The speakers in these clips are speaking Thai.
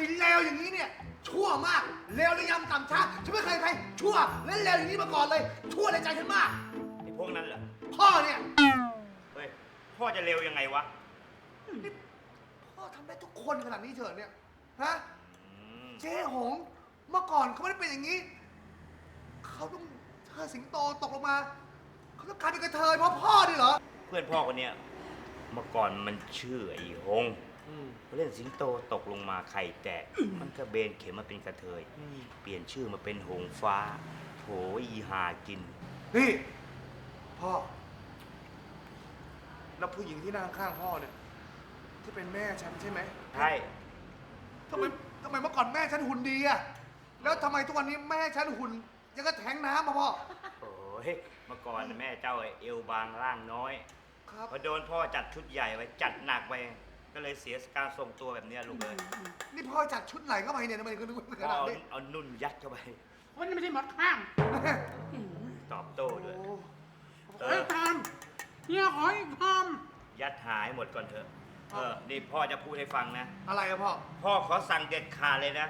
ไม่เลวอย่างนี้เนี่ย ชั่วมากเลวระยำต่ำช้าฉันไม่เคยใครชั่วและเลวอย่างนี้มาก่อนเลย ชั่วในใจฉันมาก ไอ้พวกนั้นเหรอ พ่อเนี่ยเฮ้ย พ่อจะเร็วยังไงวะนี่พ่อทำได้ทุกคนขนาดนี้เถอะเนี่ยฮะอืมเจ๊หงเมื่อก่อนเขาไม่ได้เป็นอย่างนี้เขาต้องเธอสิงโตตกลงมาเขาต้องกลายเป็นกระเทยเพราะพ่อดิเหรอเพื่อนพ่อคนเนี้ยเมื่อก่อนมันชื่อไอ้หง เล่นสิงโตตกลงมาไข่แตก มันก็เบนเข็มมาเป็นกระเทยเปลี่ยนชื่อมาเป็นหงฟ้าโถอีหากิน นี่พ่อ แล้วผู้หญิงที่นั่งข้างพ่อเนี่ยที่เป็นแม่ฉันใช่ไหมใช่ ทำไมทำไมเมื่อก่อนแม่ฉันหุ่นดีอะแล้วทำไมทุกวันนี้แม่ฉันหุ่น ยังก็แทงน้ำมาพ่อโอ้ยเมื่อก่อนแม่เจ้าไอ้เอวบางร่างน้อย ครับ พอโดนพ่อจัดชุดใหญ่ไว้จัดหนักไป ก็เลยเสียการทรงตัวแบบเนี้ยลูกเลยนี่พ่อจัดชุดไหนเข้าไปเนี่ยทำไมก็นึกว่าขพ่อนาดเอานี้เอานุ่นยัดเข้าไป วันนี้ไม่ใช่หมดข้างตอบโต้ด้วยโอ้เอเฮ้ยอทำเฮียขออีกทยัดหายหมดก่อนเถอะ เออ นี่พ่อจะพูดให้ฟังนะ อะไรอะพ่อ พ่อขอสั่งเด็ดขาดเลยนะ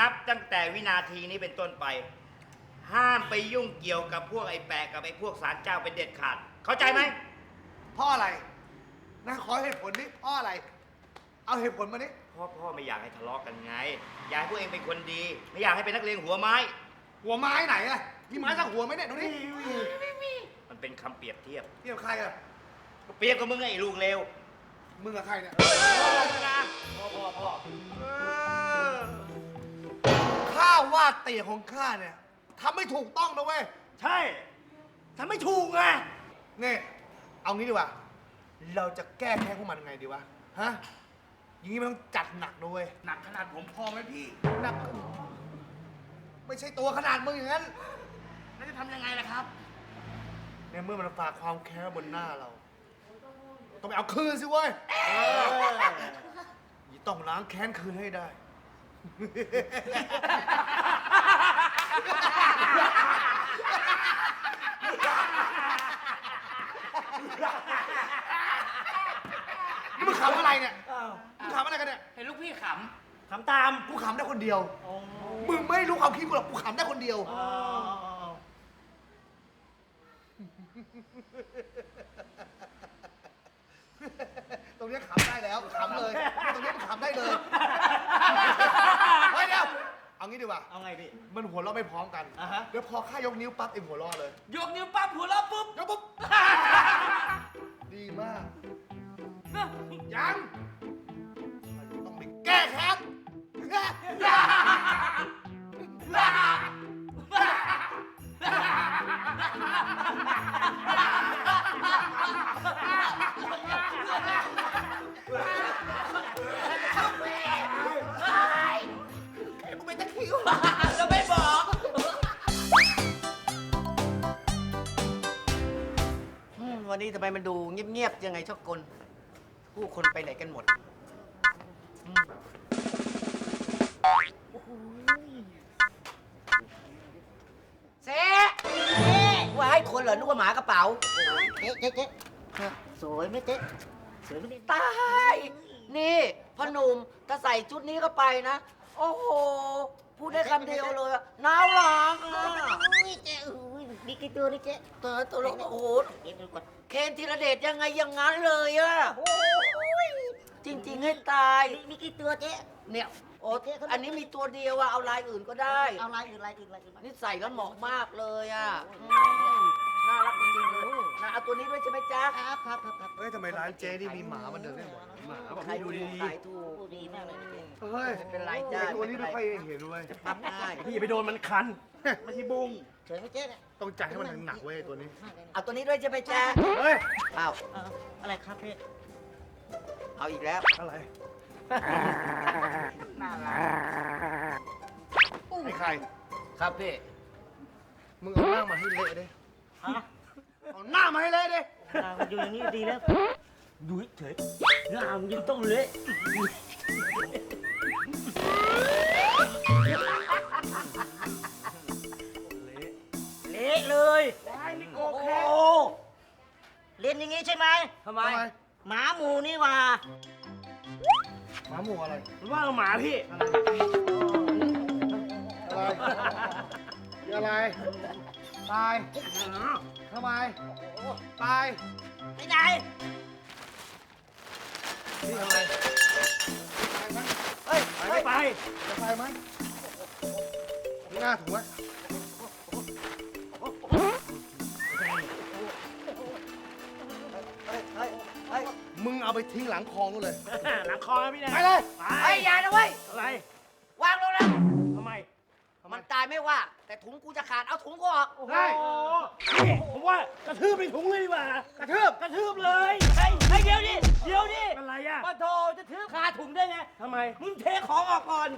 นับตั้งแต่วินาทีนี้เป็นต้นไป ห้ามไปยุ่งเกี่ยวกับพวกไอ้แปะกับไอ้พวกสารเจ้าเป็นเด็ดขาด เข้าใจไหมเพ่ออะไรนะขอเหตุผลนี้พ่ออะไร เอาเหตุผลมานี่พ่อพ่อไม่อยากให้ทะเลาะกันไง อยากให้พวกเองเป็นคนดี ไม่อยากให้เป็นนักเลงหัวไม้ หัวไม้ไหนอะมีไม้สักหัวไหมเนี่ยดูนี่มันเป็นคำเปรียบเทียบเทียบใครอะเปรียบกับมึงไอ้ลูกเลวมึงกับใครเนี่ยพ่อพ่อพ่อข้าว่าเตี่ยของข้าเนี่ยทำไม่ถูกต้องนะเว้ยใช่ทำไม่ถูกไงนี่เอางี้ดีกว่า เราจะแก้แค้นพวกมันยังไงดีวะ ฮะ อย่างนี้มันต้องจัดหนักนะเว้ยำหนักขนาดผมพอไหมพี่ หนัก ไม่ใช่ตัวขนาดมึงอย่างนั้น แล้วจะทำยังไงล่ะครับ ในเมื่อมันฝากความแค้นบนหน้าเรา ต้องไปเอาคืนสิเว้ยต้องล้างแค้นคืนให้ได้ นี่มึงขำอะไรเนี่ยมึง ขำอะไรกันเนี่ย เห็นลูกพี่ขทำตามกูขำได้คนเดียวมึงไม่รู้ความคิดกูหรอก กูขำได้คนเดียวตรงเนี้ยขำได้แล้วขำเลย ตรงเนี้ยมันขำได้เลยเฮ้ยเดี๋ยวเอางี้ดีกว่า เอาไงพี่ มันหัวเราะไม่พร้อมกัน อ่าฮะ เดี๋ยวพอข้ายกนิ้วปั๊บเอ็มหัวเราะเลยำยกนิ้วปั๊บ จะไม่บอก อืมวันนี้ทำไมมันดูเงียบๆยังไงชอบกลผู้คนไปไหนกันหมดอืมเซ่ว่าให้ คนเหรอนึกว่าหมากระเป๋า เจ๊เจ๊เจ๊สวยไหมเจ๊สวยไหมเนี่ยตาย นี่พ่อหนุ่มถ้าใส่ชุดนี้เข้าไปนะ โอ้โห พูดได้คำเดียวเลยอะน่ารักอะอุ้ยเจ๊อุ้ยมีกี่ตัวนี่เจ๊เตอตัวลงโอ้โหเจ๊ดูก่อนเคนธีรเดชยังไงอย่างนั้นเลยอะจริง ๆ ให้ตาย มีมีกี่ตัวเจ๊ เนี่ยโอ้อันนี้มีตัวเดียวอะเอาลายอื่นก็ได้ เอาลายอื่นลายอื่นลายอื่นนี่ใส่แล้วเหมาะมากเลยอะอืม น่ารักจริงๆเลยนะเอาตัวนี้ด้วยใช่ไหมจ๊ะครับครับครับครับเฮ้ยทำไมร้านเจ๊นี่มีหมามาเดินได้หมดหมาใครดูดีขายถูกดูดีมากเลยเจ๊เฮ้ยไม่เป็นไรจ้าไอ้ตัวนี้ไม่ค่อยเห็นเว้ยทำง่ายพี่ไปโดนมันคันไม่ใช่บุ้งสวยไหมเจ๊เนี่ยต้องจ่ายให้มันหนักๆเว้ยตัวนี้มากเลยเนี่ยเอาตัวนี้ด้วยใช่ไหมจ๊ะเฮ้ยเอาเอาอะไรครับพี่เอาอีกแล้วอะไร น่ารักไอ้ใครครับพี่ มึงเอาหน้ามาให้เละดิ ฮะเอาหน้ามาให้เละดิอ่าอยู่อย่างนี้ดีแล้วดูเฉยงามยิ่งต้องเละเละเลยโอ้โหเล่นอย่างงี้ใช่ไหมทำไมทำไม หมาหมูนี่หว่าหมาหมู่อะไรมันว่าเราหมาพี่อะไรอะไร ตายทำไมตายไม่ไหนนี่ทำไมตายไหมเฮ้ยไปเฮ้ไม่ยไปจะตายไหมหน้าถูกไหมเฮ้ยเฮ้ยเฮ้ยมึงเอาไปทิ้งหลังคลองนู่นเลย หลังคอนะพี่นะไปเลย ไปเฮ้ยอย่านะเว้ยอะไรายไม่ว่า แต่ถุงกูจะขาดเอาถุงกูออกได้นี่ผมว่ากระทืบไปถุงเลยดีกว่ากระทืบกระทืบเลยเฮ้ยเฮ้ยเดี๋ยวดิเดี๋ยวดิอะไรอะปะโถจะถือคาถุงได้ไง ทำไม มึงเทของออกก่อน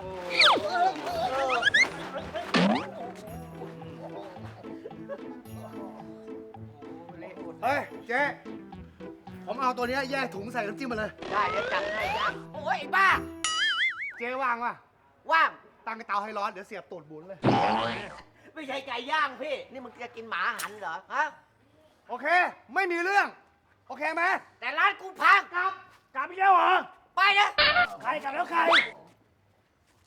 เฮ้ยเจ๊ผมเอาตัวเนี้ยแยกถุงใส่น้ำจิ้มมาเลย ได้เดี๋ยวจัดให้ย่างโอ้ยไอ้บ้า เจ๊ว่างป่ะว่าง ตั้งกระเตาให้ร้อน เดี๋ยวเสียบตูดบุญเลย ไม่ใช่ไก่ย่างพี่ นี่มึงจะกินหมาหันเหรอฮะโอเค ไม่มีเรื่อง โอเคไหมแต่ร้านกูพังกลับ กลับไปแล้วเหรอ ไปนะใครกลับแล้วใคร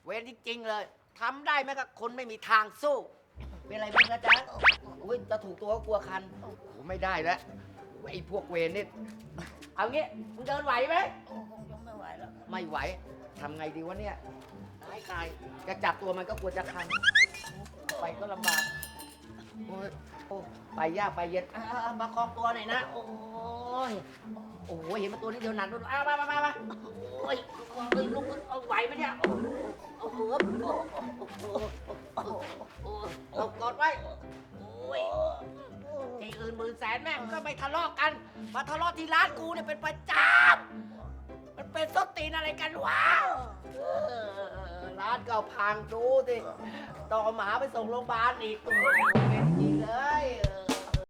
เวรจริงๆเลยทำได้ไหมกับคนไม่มีทางสู้ เป็นอะไรบ้างนะจ๊ะอุ้ยจะถูกตัวก็กลัวคันโอ้โหไม่ได้แล้วไอ้พวกเวรนี่เอางี้มึงเดินไหวไหม ไม่ไหวแล้วไม่ไหว ทำไงดีวะเนี่ยตายตายจะจับตัวมันก็กลัวจะคัน ไปก็ลำบากโอ้ยโอ้ไปยากไปเย็นอ่ามาคลองตัวหน่อยนะ โอ้ย โอ้โหเห็นมันตัวนี้เดียวหนันด้วยอ้าวมามามามาโอ้ยเอ้ยลุกเอาไหวไหมเนี่ยโอ้โหโอ้โหโอ้โหกอดไว้ โอ้ยที่อื่นหมื่นแสนแม่งก็ไม่ทะเลาะกัน มาทะเลาะที่ร้านกูเนี่ยเป็นประจำ เป็นส้นตีนอะไรกันวะเออร้านก็พังดูสิต่อหมาไปส่งโรงพยาบาลอีกตัวเป็นจริงเลย